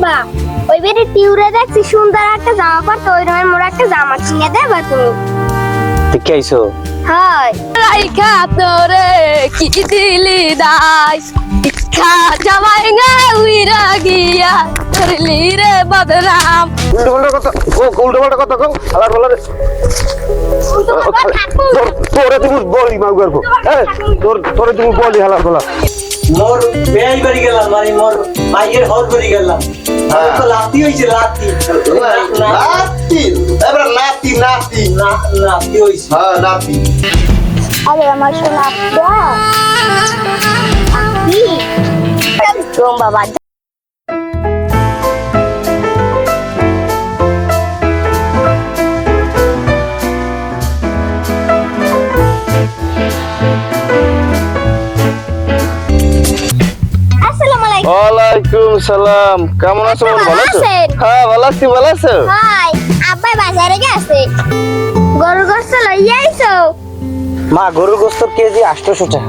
আব্বা ওই বেরি টিউরে দেখছি সুন্দর একটা জামা পরতে ওই রকমের মোর একটা জামা কিনে দেবা তুমি। তুই কে আইছো? হয়। রাইখা তোরে কি দিলি দাই ইচ্ছা জামাই না উইরা গিয়া করলি রে বদনাম। উল্টো পাল্টা কথা ও উল্টো পাল্টা কথা কও আলার বলার তোরে তুমি বলি মাউ করব তোর তোরে তুমি বলি হালার বলা মোর বেয়াই বাড়ি গেলাম মানে মোর মাইয়ের হর বাড়ি গেলাম। তো লাতি হয়েছে লাতি। নাতি এবার নাতি নাতি। না- লাতি হয়েছে হ্যাঁ নাতি। আরে আমার সোনা বাবা ওয়ালাইকুম সালাম। কেমন আছো ভালো আছো হ্যাঁ ভালো আছি ভালো আছো? হাই আব্বা বাজারে গেছে। গরুর গোস্ত লইয়া আইছো? মা গোস্তর কেজি আটশোশো টাকা।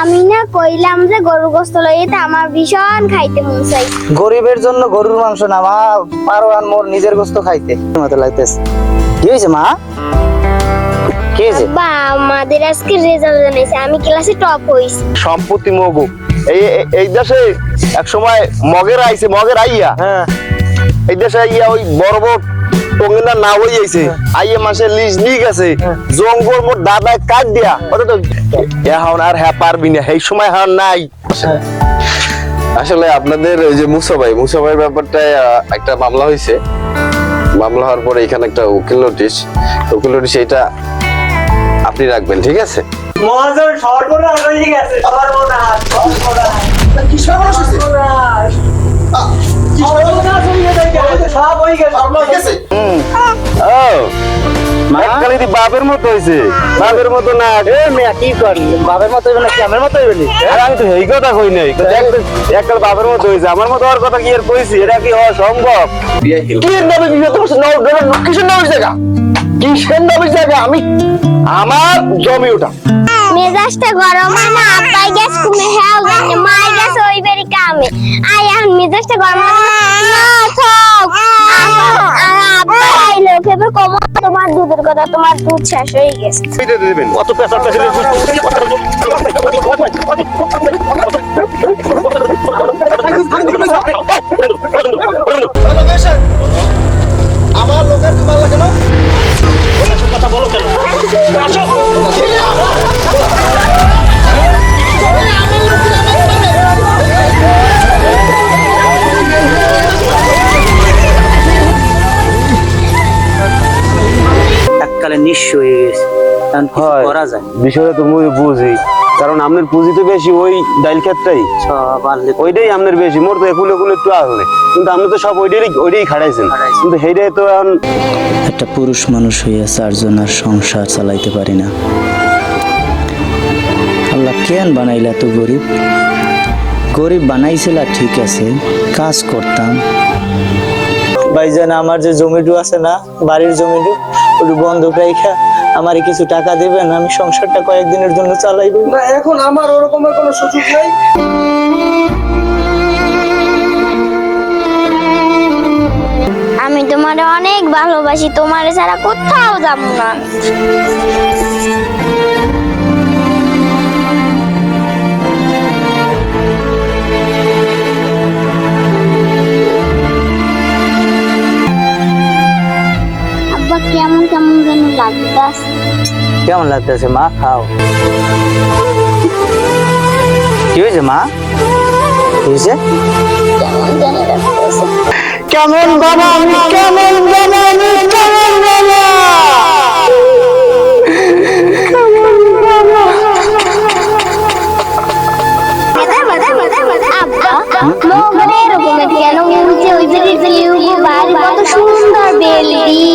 আমি না কইলাম যে গরুর গোস্ত লইতে আমার ভীষণ খাইতে মন চাই। গরিবের জন্য গরুর মাংস না মা পারো আর মোর নিজের গোস্ত খাইতে। মতো লাগতেছে। কি হয়েছে মা? কি বা আমাদের আজকে রেজাল্ট জানাইছে। আমি ক্লাসে টপ হইছি। সম্পত্তি মগু। এই এই- দেশে এক সময় মগের আইছে মগের আইয়া। হ্যাঁ। এই দেশে আইয়া ওই বড় বড় টঙ্গিনা না হই আইছে আইয়া মাসে লিজ গেছে। জঙ্গল মোর দাদায় কাট দিয়া। ওটা তো এখন আর হ্যাঁ পারবি না। এই সময় হ্যাঁ নাই। আসলে আপনাদের ওই যে মুসা ভাই মুসা ভাইয়ের ব্যাপারটা একটা মামলা হয়েছে মামলা হওয়ার পরে এখানে একটা উকিল নোটিশ। উকিল নোটিশ এটা আপনি রাখবেন ঠিক আছে? মহাজন সর্বনাশ হয়ে গেছে সর্বনাশ সর্বনাশ সর্বনাশ হয়েছে? কি হয়ে হয়ে বাপের মতো হয়েছে বাপের মতো না। কি করলি বাবার মতো হইবে না কি? আমার মতো হইবে নি? আমি তো এই কথা কই নাই। এককাল বাপের মতো হয়েছে আমার মতো আর কথা কি আর কইছি? এটা কি হওয়া সম্ভব? কিসের নামে বিয়ে? তোমার নাম কিসের নামে জায়গা কিসের নামে জায়গা? আমি আমার জমি ওটা। মেজাজটা গরম হয় না আব্বাই গ্যাস কুমে হেও জানে মাই গ্যাস ওই বেরি কামে আই এখন মেজাজটা গরম না। থাক। আব্বা আইলো ফেবার কম তোমার দুধের কথা তোমার দুধ শেষ হয়ে গেছে। দেবেন। কত পেশা পেশা এককালে নিঃস্ব হয়ে গেছে। করা যায় বিষয়টা তো মুই বুঝি। কারণ আপনার পুঁজি তো বেশি ওই ডাইল ক্ষেতটাই। ওইটাই আপনার বেশি মোর তো একুলে একুলে একটু আসলে কিন্তু আপনি তো সব ওইটাই ওইটাই খাড়াইছেন। কিন্তু সেইটাই তো এখন একটা পুরুষ মানুষ হইয়া চারজন আর সংসার চালাইতে পারি না। আল্লাহ কেন বানাইলা তো গরিব? গরিব বানাইছিল ঠিক আছে কাজ করতাম। ভাইজান আমার যে জমিটু আছে না বাড়ির জমিটু ওটু বন্ধক রাইখা। আমারে কিছু টাকা দেবেন আমি সংসারটা কয়েকদিনের জন্য চালাইব। না এখন আমার ওরকমের কোনো সুযোগ নাই। আমি তোমার অনেক ভালোবাসি তোমার ছাড়া কোথাও যাব না। কেমন লাগতেছে মা খাও কি হয়েছে মা কি হয়েছে কেমন যেন লাগতাছে কেমন বাবা আমি কেমন বাবা আমি কেমন বাবা আব্বা মোগরে এরকমের কেন উঠে ওই যে রিজলিউ বাড়ি কত সুন্দর বেলডি